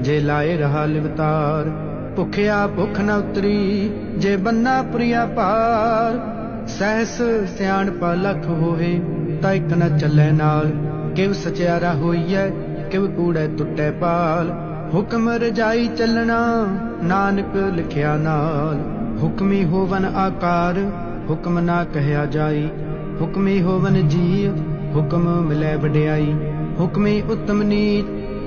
ਜੇ ਲਾਏ ਰਹਾ ਲਿਵਤਾਰ, ਭੁਖਿਆ ਭੁਖ ਨ ਉਤਰੀ, ਜੇ ਬੰਨਾ ਪ੍ਰਿਆ ਪਾਰ ਸਹਿਸ ਸਿਆਣ ਪਾ ਲਖ ਹੋਏ ਤਾਂ ਇਕ ਨ ਚੱਲੇ ਨਾਲ ਕਿਵ ਸਚਿਆਰਾ ਹੋਈਐ ਕਿਵ ਕੂੜੈ ਟੁੱਟੈ ਪਾਲ। ਹੁਕਮ ਰਜਾਈ ਚੱਲਣਾ, ਨਾਨਕ ਲਿਖਿਆ ਨਾਲ। ਹੁਕਮੀ ਹੋਵਨ ਆਕਾਰ, ਹੁਕਮ ਨਾ ਕਹਿਆ ਜਾਈ। ਹੁਕਮੀ ਹੋਵਨ ਜੀ ਹੁਕਮ ਮਿਲੈ ਵਡਿਆਈ। ਹੁਕਮੀ ਉਤਮ ਨੀਤ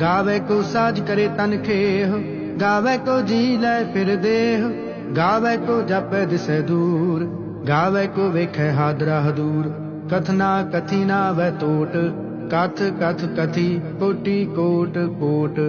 ਗਾਵੇ ਕੋ ਸਾਜ ਕਰੇ ਤਨ ਖੇਹ, ਗਾਵੇ ਕੋ ਜੀ ਲੈ ਫਿਰ ਦੇਹ, ਗਾਵੇ ਕੋ ਜਪੈ ਦਿਸੈ ਦੂਰ, ਗਾਵੇ ਕੋ ਵੇਖੈ ਹਾਦਰਾ ਹਦੂਰ। ਕਥਨਾ ਕਥੀ ਨਾ ਵੈ ਟੋਟ ਕਥ ਕਥ ਕਥੀ ਕੋਟੀ ਕੋਟ ਕੋਟ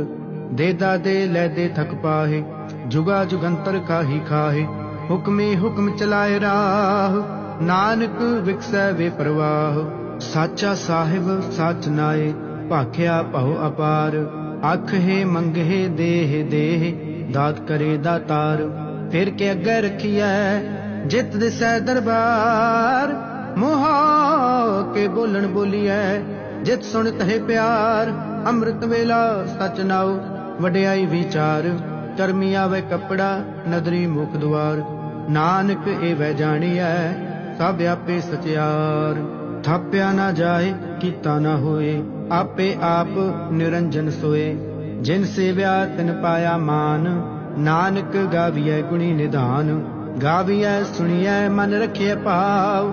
ਦੇਦਾ ਦੇ ਲੈ ਦੇ ਥਕ ਪਾਹੇ, ਜੁਗਾ ਜੁਗੰਤਰ ਕਾਹੀ ਖਾਹੇ। ਹੁਕਮੇ ਹੁਕਮ ਚਲਾਏ ਰਾਹ, ਨਾਨਕ ਵਿਕਸੈ ਵੇ ਪ੍ਰਵਾਹ। ਸਾਚਾ ਸਾਹਿਬ ਸੱਚ ਨਾਏ ਭਾਖਿਆ ਭਉ ਅਪਾਰ। ਅੱਖ ਹੈ ਮੰਗਹਿ ਦੇਹ ਦੇਹ, ਦਾਤ ਕਰੇ ਦਾਤਾਰ ਫਿਰ ਕੇ ਅੱਗੇ ਰਖੀਐ, ਜਿਤ ਦਿਸੈ ਦਰਬਾਰ। ਮੋਹ ਕੇ ਬੋਲਣ ਬੋਲੀਐ, ਜਿਤ ਸੁਣ ਤਹਿ ਪਿਆਰ। ਅੰਮ੍ਰਿਤ ਵੇਲਾ ਸਚ ਨਾਉ, ਵਡਿਆਈ ਵਿਚਾਰ। ਕਰਮੀ ਆਵੇ ਕਪੜਾ, ਨਦਰੀ ਮੁਖ ਦੁਆਰ। ਨਾਨਕ ਇਹ ਵੈ ਜਾਣੀਐ, ਸਭ ਆਪੇ ਸਚਿਆਰ। ਥਾਪਿਆ ਨਾ ਜਾਏ, ਕੀਤਾ ਨਾ ਹੋਏ। ਆਪੇ ਆਪ ਨਿਰੰਜਨ ਸੋਏ, ਜਿਨ ਸੇਵਿਆ ਤਿਨ ਪਾਇਆ ਮਾਨ, ਨਾਨਕ ਗਾਵੀਐ ਗੁਣੀ ਨਿਧਾਨ, ਗਾਵੀਐ ਸੁਣੀਐ ਮਨ ਰਖਿਐ ਭਾਵ,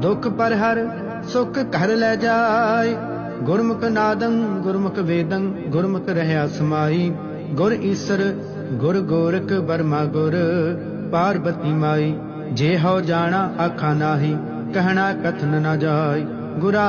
ਦੁਖ ਪਰ ਹਰ ਸੁਖ ਘਰ ਲੈ ਜਾਏ, ਗੁਰਮੁਖ ਨਾਦੰ ਗੁਰਮੁਖ ਵੇਦੰ, ਗੁਰਮੁਖ ਰਹਿਆ ਸਮਾਈ, ਗੁਰ ਈਸਰ, ਗੁਰ ਗੋਰਖ ਬਰਮਾ ਗੁਰ, ਪਾਰਬਤੀ ਮਾਈ, ਜੇ ਹੋ ਜਾਣਾ ਆਖਾ ਨਾਹੀ, ਕਹਿਣਾ ਕਥਨ ਨਾ ਜਾਈ ਗੁਰਾ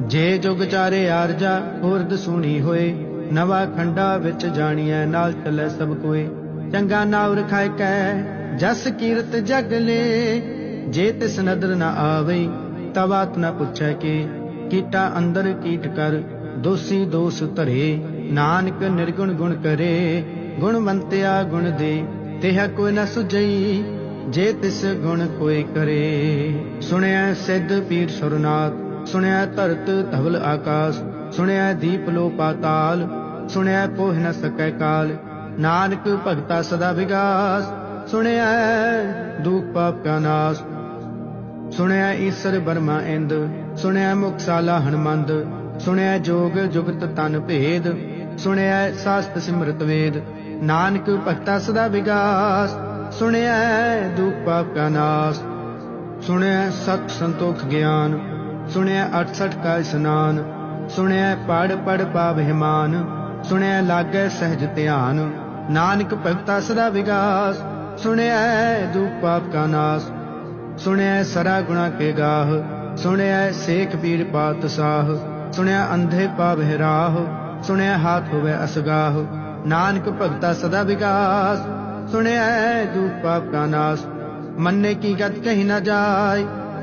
ਜੇ ਜੁਗ ਚਾਰੇ ਆਰਜਾ ਹੁਰਦ ਸੁਣੀ ਹੋਏ। ਨਵਾ ਖੰਡਾ ਵਿੱਚ ਜਾਣੀਐ, ਨਾਲ ਚੱਲੇ ਸਭ ਕੋਏ। ਚੰਗਾ ਨਾਉ ਰਖਾਇ ਕੈ, ਜਸ ਕੀਰਤ ਜਗ ਲੇ। ਜੇ ਤਿਸ ਨਦਰ ਨ ਆਵੇ ਤਵਾਤ ਨ ਪੁੱਛੈ ਕੇ। ਕੀਟਾ ਅੰਦਰ ਕੀਟ ਕਰ, ਦੋਸੀ ਦੋਸ ਧਰੇ। ਨਾਨਕ ਨਿਰਗੁਣ ਗੁਣ ਕਰੇ ਗੁਣਵੰਤਿਆ ਗੁਣ ਦੇ। ਤਿਹ ਕੋਈ ਨਾ ਸੁਝਈ, ਜੇ ਤਿਸ ਗੁਣ ਕੋਈ ਕਰੇ। ਸੁਣਿਆ ਸਿੱਧ ਪੀਰ ਸੁਰਨਾਥ ਸੁਣਿਆ ਧਰਤ ਧਵਲ ਆਕਾਸ਼, ਸੁਣਿਆ ਦੀਪ ਲੋ ਪਾਤਾਲ ਸੁਣਿਆ ਪੋਹ ਨ ਸਕੈ ਕਾਲ, ਨਾਨਕ ਭਗਤਾ ਸਦਾ ਵਿਗਾਸ, ਸੁਣਿਆ ਦੁਖ ਪਾਪ ਕਾ ਨਾਸ, ਸੁਣਿਆ ਈਸ਼ਰ ਬਰਮਾ ਇੰਦ, ਸੁਣਿਆ ਮੁਕਸਾਲਾ ਹਨਮੰਦ, ਸੁਣਿਆ ਜੋਗ ਜੁਗਤ ਤਨ ਭੇਦ, ਸੁਣਿਆ ਸਾਸਤ ਸਿਮਰਤ ਵੇਦ, ਨਾਨਕ ਭਗਤਾ ਸਦਾ ਵਿਗਾਸ, ਸੁਣਿਆ ਦੁਖ ਪਾਪ ਕਾ ਨਾਸ, ਸੁਣਿਆ ਸਤ ਸੰਤੋਖ ਗਿਆਨ ਸੁਣਿਆ 68 ਕਾ ਇਸਨਾਨ, ਸੁਣਿਆ ਪੜ ਪੜ ਪਾਵ ਹਿਮਾਨ, ਸੁਣਿਆ ਲਾਗੈ ਸਹਿਜ ਧਿਆਨ, ਨਾਨਕ ਭਗਤਾ ਸਦਾ ਵਿਗਾਸ, ਸੁਣਿਆ ਦੁਖ ਪਾਪ ਕਾ ਨਾਸ, ਸੁਣਿਆ ਸਰਾ ਗੁਣਾ ਕੇ ਗਾਹ, ਸੁਣਿਆ ਸੇਖ ਪੀਰ ਪਾਤ ਸਾਹ ਸੁਣਿਆ ਅੰਧੇ ਪਾਵਹਿ ਰਾਹ, ਸੁਣਿਆ ਹਾਥ ਹੋਵੇ ਅਸਗਾਹ, ਨਾਨਕ ਭਗਤਾ ਸਦਾ ਵਿਗਾਸ, ਸੁਣਿਆ ਦੁਖ ਪਾਪ ਕਾ ਨਾਸ, ਮੰਨੇ ਕੀ ਗਤ ਕਹੀ ਨਾ ਜਾਏ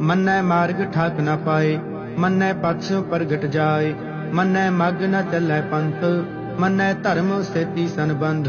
ਮੰਨੈ ਮਾਰਗ ਠਾਕ ਨਾ ਪਾਏ, ਮੰਨੈ ਪਛ ਪ੍ਰਗਟ ਜਾਏ, ਮੰਨੈ ਮਗ ਨ ਚੱਲੈ ਪੰਥ, ਮੰਨੈ ਧਰਮ ਸਥਿਤੀ ਸੰਬੰਧ।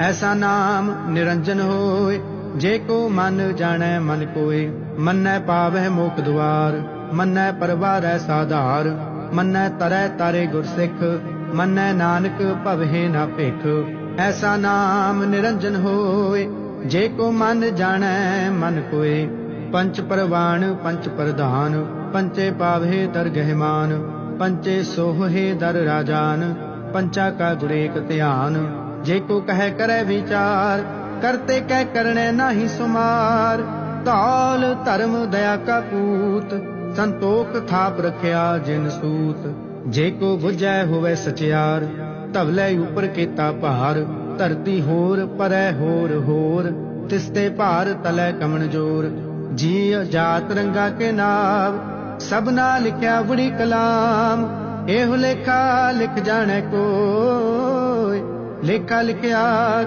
ਐਸਾ ਨਾਮ ਨਿਰੰਜਨ ਹੋਏ, ਜੇ ਕੋ ਮਨ ਜਾਣੈ ਮਨ ਕੋਏ। ਮੰਨੈ ਪਾਵਹਿ ਮੋਖ ਦੁਆਰ, ਮੰਨੈ ਪਰਵਾਰੈ ਸਾਧਾਰ, ਮੰਨੈ ਤਰੈ ਤਾਰੇ ਗੁਰਸਿੱਖ, ਮੰਨੈ ਨਾਨਕ ਭਵਹਿ ਨਾ ਭਿਖ। ਐਸਾ ਨਾਮ ਨਿਰੰਜਨ ਹੋਏ, ਜੇ ਕੋ ਮਨ ਜਾਣੈ ਮਨ ਕੋਏ। ਪੰਚ ਪਰਵਾਨ ਪੰਚ ਪ੍ਰਧਾਨ, ਪੰਚੇ ਪਾਵਹਿ ਦਰ ਗਹਿਮਾਨ, ਪੰਚੇ ਸੋਹੇ ਦਰ ਰਾਜਾਨ, ਪੰਚਾ ਕਾ ਗੁਰੇਕ ਧਿਆਨ, ਜੇ ਕੋ ਕਹਿ ਕਰੈ ਵਿਚਾਰ, ਕਰਤੇ ਕਹਿ ਕਰਨੇ ਨਾਹੀ ਸੁਮਾਰ। ਧਾਲ ਧਰਮ ਦਇਆ ਕਾ ਪੂਤ, ਸੰਤੋਖ ਥਾਪ ਰਖਿਆ ਜਿਨ ਸੂਤ। ਜੇ ਕੋ 부ਝੈ ਹੋਵੇ ਸਚਿਆਰ, ਧਵਲੇ ਉਪਰ ਕੀਤਾ ਭਾਰ, ਧਰਤੀ ਹੋਰ ਪਰੈ ਹੋਰ ਹੋਰ, ਤਿਸਤੇ ਭਾਰ ਤਲੈ ਕਮਣ ਜੋਰ। ਜੀ ਜਾਤ ਰੰਗਾ ਕੇ ਨਾਮ ਸਭਨਾ ਲਿਖਿਆ ਬੜੀ ਕਲਾਮ। ਇਹੋ ਲੇਖਾ ਲਿਖ ਜਾਣੈ ਕੋਈ, ਲੇਖਾ ਲਿਖਿਆ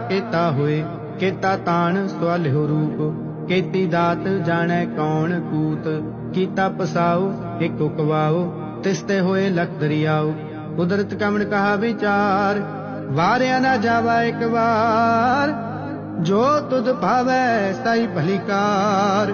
ਕੀਤਾ ਹੋਏ, ਕੀਤਾ ਤਾਣ ਸਵਾਲਿਓ ਰੂਪ। ਕੀਤੀ ਦਾਤ ਜਾਣੈ ਕੌਣ ਕੂਤ, ਕੀਤਾ ਪਸਾਉ, ਇਕ ਉਕਵਾਓ ਤਿਸਤੇ ਹੋਏ ਲਖ ਦਰਿਆਓ ਕੁਦਰਤ ਕਮਣ ਕਹਾ ਵਿਚਾਰ, ਵਾਰਿਆ ਨਾ ਜਾਵਾ ਇੱਕ ਵਾਰ। ਜੋ ਤੁਧ ਭਾਵੈ, ਸਾਈ ਭਲੀਕਾਰ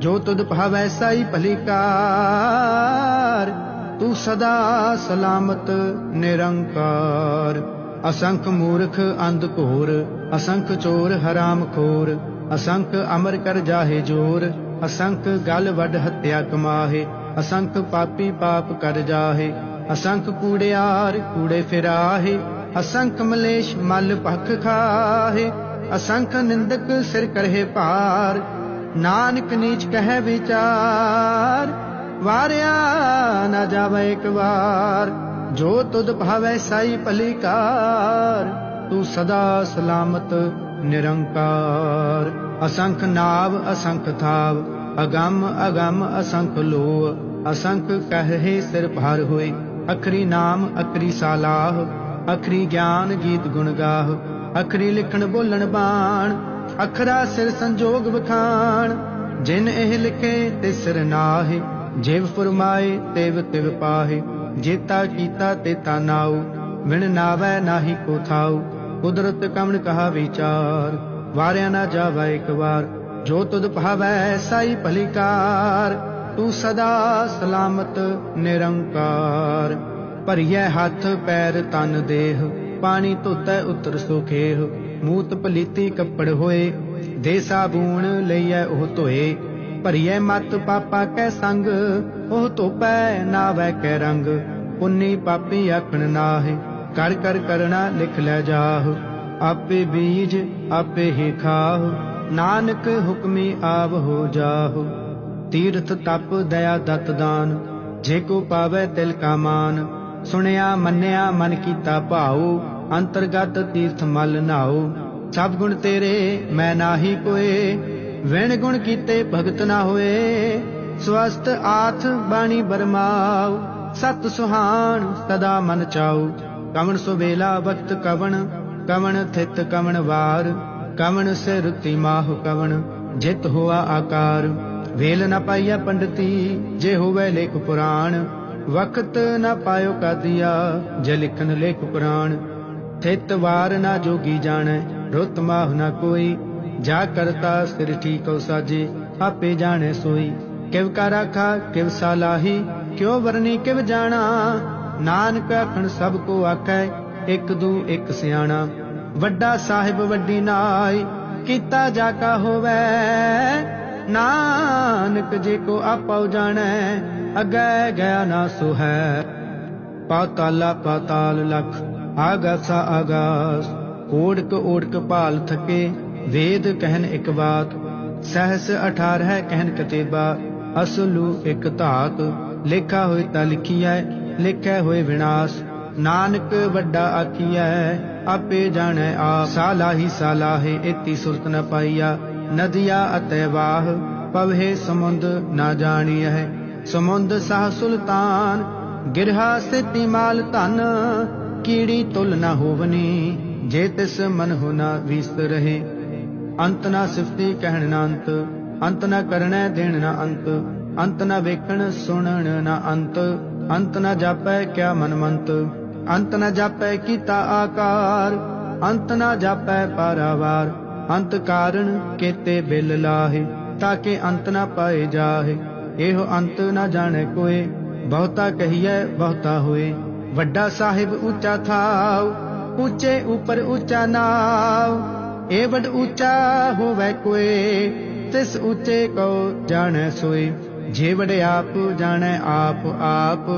ਜੋ ਤੁਧ ਭਾਵੈ ਸਾਈ ਭਲੀਕਾਰ, ਤੂੰ ਸਦਾ ਸਲਾਮਤ ਨਿਰੰਕਾਰ। ਅਸੰਖ ਮੂਰਖ ਅੰਧ ਘੋਰ, ਅਸੰਖ ਚੋਰ ਹਰਾਮ ਖੋਰ, ਅਸੰਖ ਅਮਰ ਕਰ ਜਾਹੇ ਜੋਰ, ਅਸੰਖ ਗਲ ਵੱਡ ਹੱਤਿਆ ਕਮਾਹੇ, ਅਸੰਖ ਪਾਪੀ ਪਾਪ ਕਰ ਜਾਹੇ, ਅਸੰਖ ਕੂੜਿਆਰ ਕੂੜੇ ਫਿਰਾਹੇ, ਅਸੰਖ ਮਲੇਸ਼ ਮਲ ਭਖ ਖਾਹੇ, ਅਸੰਖ ਨਿੰਦਕ ਸਿਰ ਕਰਹਿ ਭਾਰ ਨਾਨਕ ਨੀਚ ਕਹਿ ਵਿਚਾਰ, ਵਾਰਿਆ ਨਾ ਜਾਵੇ ਇੱਕ ਵਾਰ, ਜੋ ਤੁਧ ਭਾਵੈ ਸਾਈ ਭਲੀਕਾਰ, ਤੂੰ ਸਦਾ ਸਲਾਮਤ ਨਿਰੰਕਾਰ। ਅਸੰਖ ਨਾਵ, ਅਸੰਖ ਥਾਵ, ਅਗੰਮ ਅਗੰਮ, ਅਸੰਖ ਲੋ ਅਸੰਖ ਕਹੇ ਸਿਰ ਭਾਰ ਹੋਏ। ਅਖਰੀ ਨਾਮ, ਅਖਰੀ ਸਾਲਾਹ, ਅਖਰੀ ਗਿਆਨ ਗੀਤ ਗੁਣ ਗਾਹ, ਅਖਰੀ ਲਿਖਣ ਬੋਲਣ ਬਾਣ ਅਖਰਾ ਸਿਰ ਸੰਜੋਗ ਵਖਾਣ, ਜਿਨ ਇਹ ਲਿਖੇ ਤੇ ਨਾਹੇ, ਜਿਵ ਫਰਮਾਏ ਤਿਵ ਤਿਵ ਪਾਹੇ, ਜੇਤਾ ਕੀਤਾ ਤੇ ਤਾ ਵਿਣ ਨਾਵੈ ਨਾਹੀ ਕੋ ਥਾਉ, ਕੁਦਰਤ ਕਮਣ ਕਹਾ ਵਿਚਾਰ, ਵਾਰਿਆ ਨਾ ਜਾਵੇ ਇੱਕ ਵਾਰ, ਜੋ ਤੁਧ ਭਾਵੈ ਸਾਈ ਭਲੀਕਾਰ, ਤੂੰ ਸਦਾ ਸਲਾਮਤ ਨਿਰੰਕਾਰ, ਭਰੀਐ ਹੱਥ ਪੈਰ ਤਨ ਦੇਹ, ਪਾਣੀ ਧੋਤੈ ਉਤਰ ਸੁਖੇਹ ਮੂਤ ਪਲੀਤੀ ਕੱਪੜ ਹੋਏ, ਦੇ ਸਾਬੂਣ ਲਈਐ ਉਹ ਧੋਏ। ਭਰੀਐ ਮਤ ਪਾਪਾ ਕੈ ਸੰਗ, ਉਹ ਧੋਪੈ ਨਾਵੈ ਕੈ ਰੰਗ। ਪੁੰਨੀ ਪਾਪੀ ਆਖਣ ਨਾਹਿ, ਕਰ ਕਰ ਕਰਣਾ ਲਿਖ ਲੈ ਜਾਹ। ਆਪੇ ਬੀਜ, ਆਪੇ ਹੀ ਖਾਹ, ਨਾਨਕ ਹੁਕਮੀ ਆਵ ਹੋ ਜਾਹ। ਤੀਰਥ ਤਪ ਦਇਆ ਦਤ ਦਾਨ, ਜੇ ਕੋ ਪਾਵੇ ਤਿਲ ਕਾ ਮਾਨ। ਸੁਣਿਆ ਮੰਨਿਆ ਮਨ ਕੀਤਾ ਭਾਉ ਅੰਤਰਗਤ ਤੀਰਥ ਮਲ ਨਾਉ ਸਭ ਗੁਣ ਤੇਰੇ, ਮੈਂ ਨਾਹੀ ਕੋਏ। ਵਿਣ ਗੁਣ ਕੀਤੇ ਭਗਤ ਨਾ ਹੋਏ। ਸਵਸਤ ਆਥ ਬਾਣੀ ਬਰਮਾਉ ਸਤ ਸੁਹਾਣ ਸਦਾ ਮਨ ਚਾਉ ਕਵਣ ਸੁਵੇਲਾ ਵਕਤ ਕਵਣ ਕਵਣ ਥਿਤ ਕਵਣ ਵਾਰ। ਕਵਣ ਸੇ ਰੁਤੀ ਮਾਹ ਕਵਣ, ਜਿਤ ਹੋਆ ਆਕਾਰ। ਵੇਲ ਨ ਪਾਈਆ ਪੰਡਤੀ, ਜੇ ਹੋਵੇ ਲੇਖ ਪੁਰਾਣ। ਵਕਤ ਨ ਪਾਇਓ ਕਾਦੀਆ, ਜੇ ਲਿਖਨ ਲੇਖ ਪੁਰਾਣ। ਥਿਤ ਵਾਰ ਨਾ ਜੋਗੀ ਜਾਣੈ, ਰੁਤ ਮਾਹ ਨ ਕੋਈ। ਜਾ ਕਰਤਾ ਸਿਰ ਠੀਕੋ ਸਾਜੇ, ਆਪੇ ਜਾਣੈ ਸੋਈ। ਕਿਵ ਕਾ ਰਾਖਾ, ਕਿਵ ਸਾਲਾਹੀ ਕਿਉ ਵਰਨੀ ਕਿਵ ਜਾਣਾ। ਨਾਨਕ ਅਖਣ ਸਭ ਕੋ ਆਖੈ, ਇਕ ਦੂ ਇਕ ਸਿਆਣਾ। ਵੱਡਾ ਸਾਹਿਬ ਵੱਡੀ ਨਾਈ ਕੀਤਾ ਜਾ ਕਾ ਹੋਵੇ। ਨਾਨਕ ਜੇ ਕੋ ਆਪਉ ਜਾਣੈ, ਅਗੈ ਗਿਆ ਨਾ ਸੋ ਹੈ ਪਾਤਾਲਾ ਪਾਤਾਲ ਲਖ ਆਗਾਸਾ ਆਗਾਸ ਓੜਕ ਓੜਕ ਭਾਲ ਥਕੇ, ਵੇਦ ਕਹਿਨ ਇੱਕ ਬਾਤ, ਸਹਸ 18 ਕਹਿਨ ਕਤੇਬਾ, ਅਸਲੂ ਇੱਕ ਧਾਤ, ਲੇਖਾ ਹੋਏ ਤਾਂ ਲਿਖੀਐ, ਲਿਖੈ ਹੋਏ ਵਿਨਾਸ਼, ਨਾਨਕ ਵੱਡਾ ਆਖੀਐ, ਆਪੇ ਜਾਣੈ ਆਪ, ਸਾਲਾਹੀ ਸਾਲਾਹੇ ਇਤੀ ਸੁਰਤ ਨ ਪਾਈਆ, ਨਦੀਆ ਅਤੇ ਵਾਹ, ਪਵਹਿ ਸਮੁੰਦ ਨਾ ਜਾਣੀਐ, ਸਮੁੰਦ ਸਾਹ ਸੁਲਤਾਨ, ਗਿਰਹਾ ਸਿਤੀ ਮਾਲ ਧਨ ਕੀੜੀ ਤੁਲ ਨਾ ਹੋਵਨੀ, ਜੇ ਤਿਸ ਮਨ ਹੋ ਨਾ ਵਿਸਤ ਰਹੇ। ਅੰਤ ਨਾ ਸਿਫਤੀ ਕਹਿਣ ਨਾ ਅੰਤ ਅੰਤ ਨਾ ਕਰਣੈ ਦੇਣ ਨਾ ਅੰਤ ਅੰਤ ਨਾ ਵੇਖਣ ਸੁਣਨ ਨਾ ਅੰਤ ਅੰਤ ਨਾ ਜਾਪੈ ਕਿਆ ਮਨਮੰਤ, ਅੰਤ ਨਾ ਜਾਪੈ ਕੀਤਾ ਆਕਾਰ, ਅੰਤ ਨਾ ਜਾਪੈ ਪਾਰਾਵਾਰ, ਅੰਤ ਕਾਰਨ ਕੇਤੇ ਬਿਲ ਲਾਹੇ, ਤਾਕੇ ਅੰਤ ਨਾ ਪਾਏ ਜਾਹੇ। ਇਹੋ ਅੰਤ ਨ ਜਾਣੈ ਕੋਏ, ਬਹੁਤਾ ਕਹੀਐ ਬਹੁਤਾ ਹੋਏ। ਵੱਡਾ ਸਾਹਿਬ ਉੱਚਾ ਥਾਉ, ਉੱਚੇ ਉਪਰ ਉੱਚਾ ਨਾਉ। ਏ ਵੱਡ ਉੱਚਾ ਹੋਵੇ ਕੋਏ ਤਿਸ ਉੱਚੇ ਕੋ ਜਾਣੈ ਸੋਏ ਜੇ ਵਡ ਆਪ ਜਾਣੈ ਆਪ ਆਪ,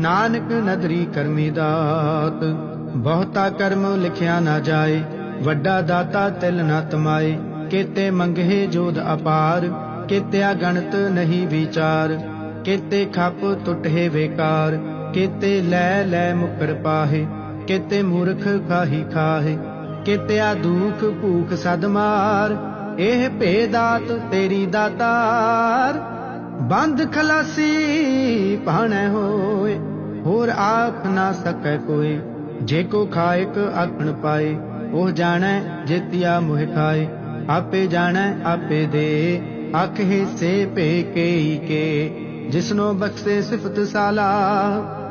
ਨਾਨਕ ਨਦਰੀ ਕਰਮੀ ਦਾਤ। ਬਹੁਤਾ ਕਰਮ ਲਿਖਿਆ ਨਾ ਜਾਏ, ਵੱਡਾ ਦਾਤਾ ਤਿਲ ਨਾ ਤਮਾਏ। ਕੇਤੇ ਮੰਗੇ ਜੋਧ ਅਪਾਰ, ਕੇਤਿਆ ਗਣਤ ਨਹੀਂ ਵਿਚਾਰ। ਕੇਤੇ ਖੱਪ ਟੁੱਟੇ ਵੇਕਾਰ ਕਿਤੇ ਲੈ ਲੈ ਮੁਕਰ ਪਾਹੇ, ਕਿਤੇ ਮੂਰਖ ਖਾਹੀ ਖਾਹੇ, ਕੇਤਿਆ ਦੁਖ ਭੂਖ ਸਦ ਮਾਰ, ਇਹ ਭੇਦਾਤ ਤੇਰੀ ਦਾਤਾਰ। ਬੰਦ ਖਲਾਸੀ ਭਾਣੈ ਹੋਏ, ਹੋਰ ਆਖ ਨਾ ਸਕੈ ਕੋਈ ਜੇ ਕੋ ਖਾਇਕ ਆਖਣ ਪਾਏ, ਉਹ ਜਾਣੈ ਜਿਤਿਆ ਮੋਹ ਖਾਏ। ਆਪੇ ਜਾਣੈ, ਆਪੇ ਦੇ, ਆਖੇ ਸੇ ਭੇ ਕੇਈ ਕੇ, ਜਿਸਨੋ ਬਖਸ਼ੇ ਸਿਫਤ ਸਾਲਾ।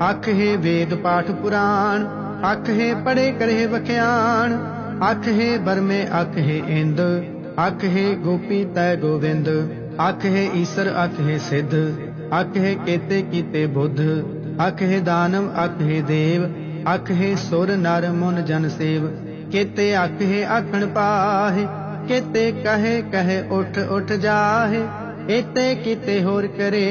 ਅੱਖ ਹੈ ਵੇਦ ਪਾਠ ਪੁਰਾਣ ਅੱਖ ਹੈ ਪੜੇ ਕਰੇ ਵਖਿਆਣ ਅੱਖ ਹੈ ਬਰਮੇ ਅੱਖ ਹੈ ਇੰਦ ਅੱਖ ਹੈ ਗੋਪੀ ਤੈ ਗੋਵਿੰਦ ਅੱਖ ਹੈ ਈਸ਼ਰ ਅੱਖ ਹੈ ਸਿੱਧ ਅੱਖ ਹੈ ਕੇਤੇ ਕੀਤੇ ਬੁੱਧ ਅੱਖ ਹੈ ਦਾਨਵ ਅੱਖ ਹੈ ਦੇਵ ਅੱਖ ਹੈ ਸੁਰ ਨਰ ਮਨ ਜਨ ਸੇਵ ਕੇਤੇ ਅੱਖ ਹੈ ਆਖਣ ਪਾਹੇ ਕੇਤੇ ਕਹੇ ਕਹੇ ਉਠ ਉਠ ਜਾਹੇ ਏਤੇ ਕੀਤੇ ਹੋਰ ਕਰੇ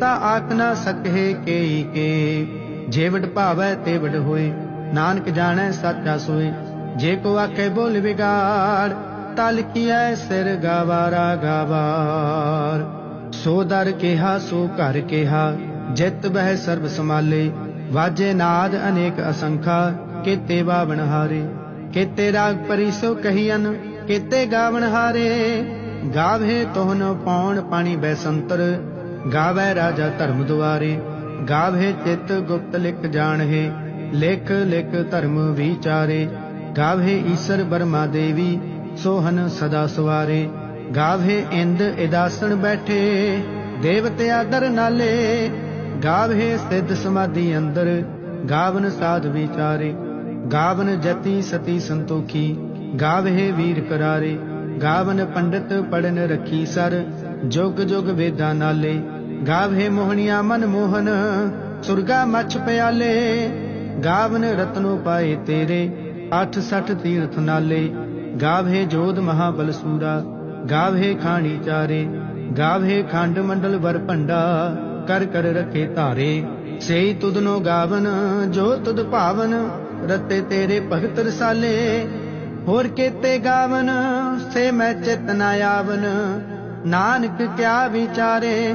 ਤਾ ਆਖ ਨਾ ਸਕੇ ਕੇਈ ਕੇ। ਜੇ ਵਡ ਭਾਵੈ ਤੇ ਹੋਏ, ਨਾਨਕ ਜਾਣੈ ਸਾਚਾ ਸੋਏ। ਜੇ ਕੋ ਆਖੇ ਬੋਲ ਵਿਗਾੜ, ਤਲ ਕੀਐ ਸਿਰ ਗਵਾਰਾ ਗਵਾਰ। ਸੋ ਦਰ ਕਿਹਾ, ਸੋ ਘਰ ਕਿਹਾ, ਜਿਤ ਬਹਿ ਸਰਬ ਸਮਾਲੇ ਵਾਜੇ ਨਾਦ ਅਨੇਕ ਅਸੰਖਾ, ਕੀਤੇ ਬਾਵਣ ਹਾਰੇ। ਕੀਤੇ ਰਾਗ ਪਰੀ ਸੋ ਕਹੀਨ ਕੀਤੇ ਗਾਵਣ ਹਾਰੇ। ਗਾਵੇ ਤੋਹਨ ਪਾਉਣ ਪਾਣੀ ਬੈਸੰਤਰ ਗਾਵੇ ਰਾਜਾ ਧਰਮ ਦੁਆਰੇ, ਗਾਵੇ ਚਿਤ ਗੁਪਤ ਲਿਖ ਜਾਣਹਿ, ਲਿਖ ਲਿਖ ਧਰਮ ਵਿਚਾਰੇ, ਗਾਵੇ ਈਸ਼ਰ ਬਰਮਾ ਦੇਵੀ, ਸੋਹਨ ਸਦਾ ਸਵਾਰੇ, ਗਾਵੇ ਇੰਦ ਇਦਾਸਣ ਬੈਠੇ, ਦੇਵਤੇ ਆਦਰ ਨਾਲੇ, ਗਾਵੇ ਸਿੱਧ ਸਮਾਧੀ ਅੰਦਰ, ਗਾਵਨ ਸਾਧ ਵਿਚਾਰੇ, ਗਾਵਨ ਜਤੀ ਸਤੀ ਸੰਤੋਖੀ, ਗਾਵੇ ਵੀਰ ਕਰਾਰੇ, ਗਾਵਨ ਪੰਡਤ ਪੜਨ ਰੱਖੀ ਸਰ, ਜੁਗ ਜੁਗ ਵੇਦਾਂ ਨਾਲੇ ਗਾਵੇ ਮੋਹਣੀਆਂ ਮਨ ਮੋਹਨ ਸੁਰਗਾ ਮੱਛ ਪਿਆਲੇ। ਗਾਵਨ ਰਤਨੋ ਪਾਏ ਤੇਰੇ 86 ਤੀਰਥ ਨਾਲੇ। ਗਾਵੇ ਜੋਧ ਮਹਾਬਲ ਸੂਰਾ, ਗਾਵੇ ਖਾਣੀ ਚਾਰੇ। ਗਾਵੇ ਖੰਡ ਮੰਡਲ ਵਰ ਭੰਡਾ, ਕਰ ਕਰ ਰਖੇ ਧਾਰੇ। ਸੇਈ ਤੁਧਨੋ ਗਾਵਨ, ਜੋ ਤੁਦ ਭਾਵਨ, ਰਤੇ ਤੇਰੇ ਭਗਤ ਰਸਾਲੇ। ਹੋਰ ਕੇਤੇ ਗਾਵਨ, ਸੇ ਮੈਂ ਚਿਤ ਨਾ ਆਵਨ। ਨਾਨਕ ਕਿਆ ਵਿਚਾਰੇ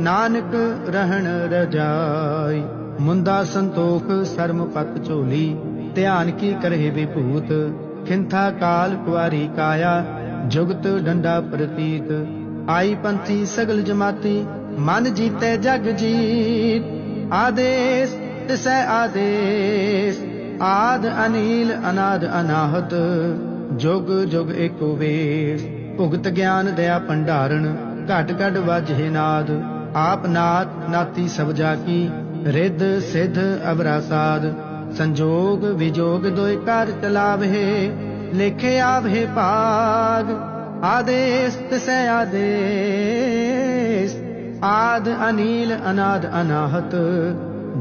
ਨਾਨਕ ਰਹਿਣ ਰਜਾਈ ਮੁੰਦਾ ਸੰਤੋਖ ਸਰਮ ਪਤ ਝੋਲੀ, ਧਿਆਨ ਕੀ ਕਰਹਿ ਵਿਭੂਤ, ਖਿੰਥਾ ਕਾਲ ਕੁਵਾਰੀ ਕਾਇਆ, ਜੁਗਤ ਡੰਡਾ ਪ੍ਰਤੀਤ। ਆਈ ਪੰਥੀ ਸਗਲ ਜਮਾਤੀ, ਮਨ ਜੀਤੇ ਜਗ ਜੀਤ। ਆਦੇਸ, ਤਿਸੈ ਆਦੇਸ, ਆਦ ਅਨੀਲ, ਅਨਾਦ ਅਨਾਹਤ, ਜੁਗ ਜੁਗ ਏਕੋ ਵੇਸ। ਭੁਗਤ ਗਿਆਨ ਦਇਆ ਭੰਡਾਰਨ, ਘਟ ਘਟ ਵਾਜੇ ਨਾਦ। ਆਪ ਨਾਥ ਨਾਤੀ ਸਭ ਜਾ ਕੀ ਰਿੱਧ, ਸਿੱਧ ਅਬਰਾ ਸੰਜੋਗ ਵਿਜੋਗ ਦੋਇ ਕਰ ਚਲਾਵੇ ਲਿਖੇ ਆਵੇ ਭਾਗ। ਆਦੇਸ ਤਿਸੈ ਆਦੇਸ, ਆਦ ਅਨੀਲ ਅਨਾਦ ਅਨਾਹਤ,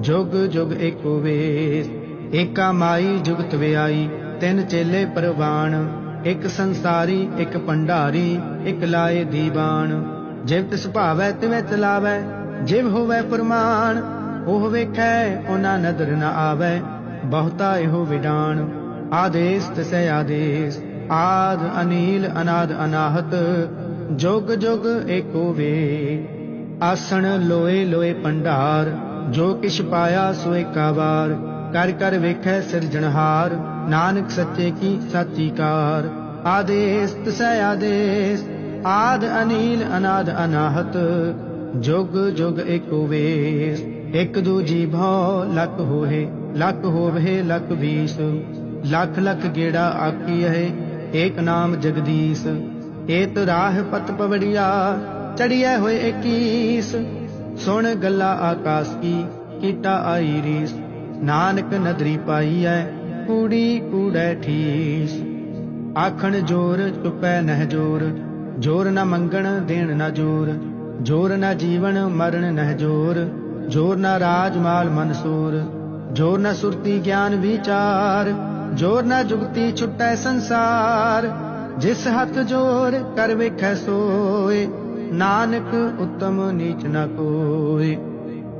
ਜੁਗ ਜੁਗ ਏਕੋ ਵੇਸ। ਏਕਾ ਮਾਈ ਜੁਗਤ ਵਿਆਈ, ਤਿੰਨ ਚੇਲੇ ਪਰਵਾਣ। ਇੱਕ ਸੰਸਾਰੀ, ਇੱਕ ਭੰਡਾਰੀ, ਇੱਕ ਲਾਏ ਦੀਵਾਨ। ਜਿਵ ਤਿਸ ਭਾਵੈ ਤਿਵੇਂ ਚਲਾਵੈ, ਜਿਵ ਹੋਵੇ ਫਰਮਾਨ, ਉਹ ਵੇਖੈ, ਉਹਨਾਂ ਨਦਰ ਨ ਆਵੈ, ਬਹੁਤਾ ਇਹੋ ਵਿਡਾਨ। ਆਦੇਸ ਤਿਸੈ ਆਦੇਸ, ਆਦ ਅਨੀਲ ਅਨਾਦ ਅਨਾਹਤ, ਜੁਗ ਜੁਗ ਏਕੋ ਵੇ। ਆਸਣ ਲੋਏ ਲੋਏ ਭੰਡਾਰ ਜੋ ਕਿਛ ਪਾਇਆ ਸੋ ਏਕਾ ਵਾਰ। ਕਰ ਕਰ ਵੇਖੈ ਸਿਰਜਣਹਾਰ ਨਾਨਕ ਸੱਚੇ ਕੀ ਸਾਚੀ ਕਾਰ। ਆਦੇਸ ਤਿਸੈ ਆਦੇਸ ਆਦ ਅਨੀਲ ਅਨਾਦ ਅਨਾਹਤ, ਜੁਗ ਜੁਗ ਏਕੋ ਵੇਸ ਇਕ ਦੂਜੀ ਭਉ ਲਖ ਹੋਏ ਲਖ ਹੋਵੇ ਲਖ ਵੀਸ। ਲੱਖ ਲੱਖ ਗੇੜਾ ਆਕੀਐ ਏਕ ਨਾਮ ਜਗਦੀਸ਼। ਏਤ ਰਾਹ ਪਤ ਪਵੜਿਆ, ਚੜਿਐ ਹੋਏ 21 ਸੁਣ ਗੱਲਾ ਆਕਾਸ ਕੀ, ਕੀਟਾ ਆਈ ਰੀਸ। ਨਾਨਕ ਨਦਰੀ ਪਾਈਐ, ਕੂੜੀ ਕੂੜੈ ਠੀਸ। ਆਖਣ ਜੋਰ ਚੁਪੈ ਨਹਿ ਜੋਰ ਜੋਰ ਨਾ ਮੰਗਣ, ਦੇਣ ਨਾ ਜੋਰ। ਜੋਰ ਨਾ ਜੀਵਨ, ਮਰਨ ਨਹਿ ਜੋਰ। ਜੋਰ ਨਾ ਰਾਜ, ਮਾਲ, ਮਨਸੂਰ। ਜੋਰ ਨਾ ਸੁਰਤੀ, ਗਿਆਨ, ਵਿਚਾਰ। ਜੋਰ ਨਾ ਜੁਗਤੀ, ਛੁਟੈ ਸੰਸਾਰ। ਜਿਸ ਹੱਥ ਜੋਰ, ਕਰ ਵੇਖੈ ਸੋਏ। ਨਾਨਕ ਉਤਮ ਨੀਚ ਨਾ ਕੋਏ।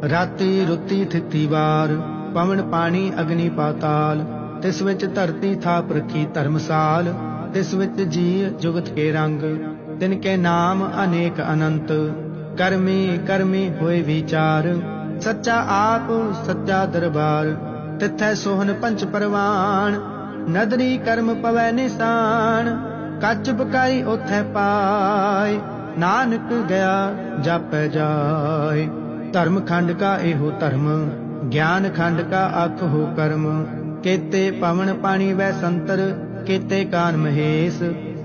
ਰਾਤੀ ਰੁੱਤੀ ਥਿਤੀ ਵਾਰ। ਪਵਨ ਪਾਣੀ ਅਗਨੀ ਪਾਤਾਲ। ਤਿਸ ਵਿੱਚ ਧਰਤੀ ਥਾਪ ਰੱਖੀ ਧਰਮਸਾਲ। ਤਿਸ ਵਿੱਚ ਜੀ ਜੁਗਤ ਕੇ ਰੰਗ। ਤਿਨ ਕੇ ਨਾਮ ਅਨੇਕ ਅਨੰਤ। ਕਰਮੀ ਕਰਮੀ ਹੋਏ ਵਿਚਾਰ। ਸੱਚਾ ਆਪ, ਸੱਚਾ ਦਰਬਾਰ। ਤਿਥੈ ਸੋਹਨ ਪੰਚ ਪਰਵਾਨ। ਨਦਰੀ ਕਰਮ ਪਵੈ ਨਿਸ਼ਾਨ। ਕੱਚ ਬਕਾਈ ਉਥੈ ਪਾਏ। ਨਾਨਕ ਗਿਆ ਜਾਪੈ ਜਾਏ। ਧਰਮ ਖੰਡ ਕਾ ਇਹੋ ਧਰਮ। ਗਿਆਨ ਖੰਡ ਕਾ ਅਖ ਹੋ ਕਰਮ। ਕੇਤੇ ਪਵਨ ਪਾਣੀ ਵੈ ਸੰਤਰ। ਕੇਤੇ ਕਾਨ ਮਹੇਸ਼।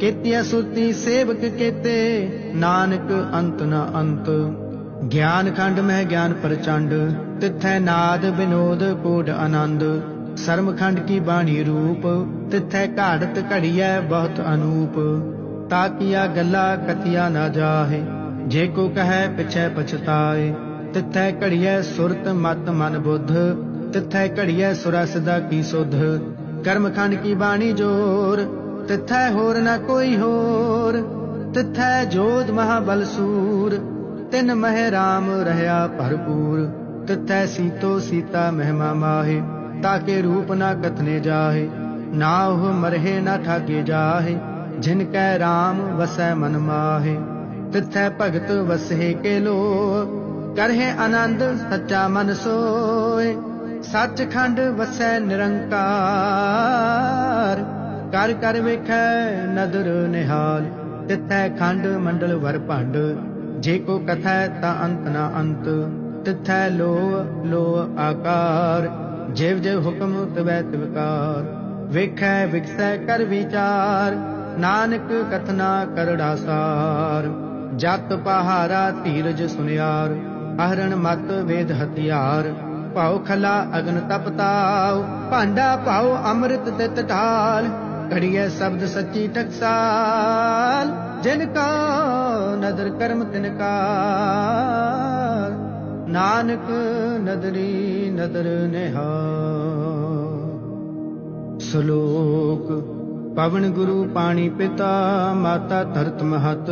ਕੇਤੀਆ ਸੁਤੀ ਸੇਵਕ ਕੇਤੇ, ਨਾਨਕ ਅੰਤ ਨਾ ਅੰਤ। ਗਿਆਨ ਖੰਡ ਮਹਿ ਗਿਆਨ ਪ੍ਰਚੰਡ, ਤਿਥੈ ਨਾਦ ਬਿਨੋਦ ਕੋਟ ਆਨੰਦ। ਸਰਮ ਖੰਡ ਕੀ ਬਾਣੀ ਰੂਪ, ਤਿਥੈ ਘਾੜਤ ਘੜੀਐ ਬਹੁਤ ਅਨੂਪ। ਤਾਕੀਆ ਗੱਲਾ ਕਤਿਆ ਨਾ ਜਾਹੇ, ਜੇ ਕੋ ਕਹੈ ਪਿਛੈ ਪਛਤਾਏ। ਤਿਥੈ ਘੜੀਐ ਸੁਰਤ ਮਤ ਮਨ ਬੁੱਧ, ਤਿਥੈ ਘੜੀਐ ਸੁਰਸ ਦਾ ਕੀ ਸੁਧ। ਕਰਮ ਖੰਡ ਕੀ ਬਾਣੀ ਜੋਰ ਤਿਥੈ ਹੋਰ ਨਾ ਕੋਈ ਹੋਰ, ਤਿਥੈ ਜੋਧ ਮਹਾਬਲ ਸੂਰ, ਤਿਨ ਮਹਿ ਰਾਮ ਰਹਾ ਭਰਪੂਰ, ਤਿਥੈ ਸੀਤੋ ਸੀਤਾ ਮਹਿਮਾ ਮਾਹੇ ਤਾਕੇ ਰੂਪ ਨਾ ਕਥਨੇ ਜਾਹੇ, ਨਾ ਉਹ ਮਰਹਿ ਨਾ ਠਾਗੇ ਜਾਹੇ, ਜਿਨ ਕੈ ਰਾਮ ਵਸੈ ਮਨ ਮਾਹੇ, ਤਿਥੈ ਭਗਤ ਵਸਹਿ ਕੇ ਲੋ ਕਰਹਿ ਆਨੰਦ ਸੱਚਾ ਮਨ ਸੋਏ ਸੱਚਖੰਡ ਵਸੈ ਨਿਰੰਕਾਰ। ਕਰ ਕਰ ਵੇਖੈ ਨਦਰ ਨਿਹਾਲ, ਤਿਥੈ ਖੰਡ ਮੰਡਲ ਵਰ ਭੰਡ। ਜੇ ਕੋ ਕਥੈ ਤਾ ਅੰਤ ਨਾ ਅੰਤ, ਤਿਥੈ ਲੋ ਲੋ ਆਕਾਰ। ਜਿਵ ਜਿਵ ਹੁਕਮ ਤਵੈ ਤਿਵਕਾਰ ਵੇਖੈ ਵਿਖਸੈ ਕਰ ਵਿਚਾਰ। ਨਾਨਕ ਕਥਨਾ ਕਰੜਾ ਸਾਰ, ਜਤ ਪਹਾਰਾ ਧੀਰਜ ਸੁਨਿਆਰ। ਅਹਰਣ ਮਤ ਵੇਦ ਹਥਿਆਰ, ਭਾਉ ਖਲਾ ਅਗਨ ਤਪਤਾਉ ਭਾਂਡਾ ਭਾਉ ਅੰਮ੍ਰਿਤ ਤੇ ਢਾਲ। ਘੜੀਐ ਸ਼ਬਦ ਸੱਚੀ ਟਕਸਾਲ, ਜਿਨ ਕਾ ਨਦਰ ਕਰਮ ਤਿਨ ਕਾ ਨਾਨਕ ਨਦਰੀ ਨਦਰ ਨਿਹਾਲ। ਸ਼ਲੋਕ, ਪਵਨ ਗੁਰੂ ਪਾਣੀ ਪਿਤਾ, ਮਾਤਾ ਧਰਤ ਮਹਤ।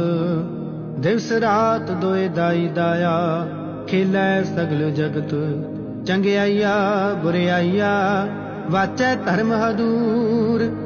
ਦਿਵਸ ਰਾਤ ਦੋਏ ਦਾਈ ਦਾਇਆ, ਖੇਲੇ ਸਗਲ ਜਗਤ। ਚੰਗਿਆਈਆ ਬੁਰਿਆਈਆ ਵਾਚੈ ਧਰਮ ਹਦੂਰ।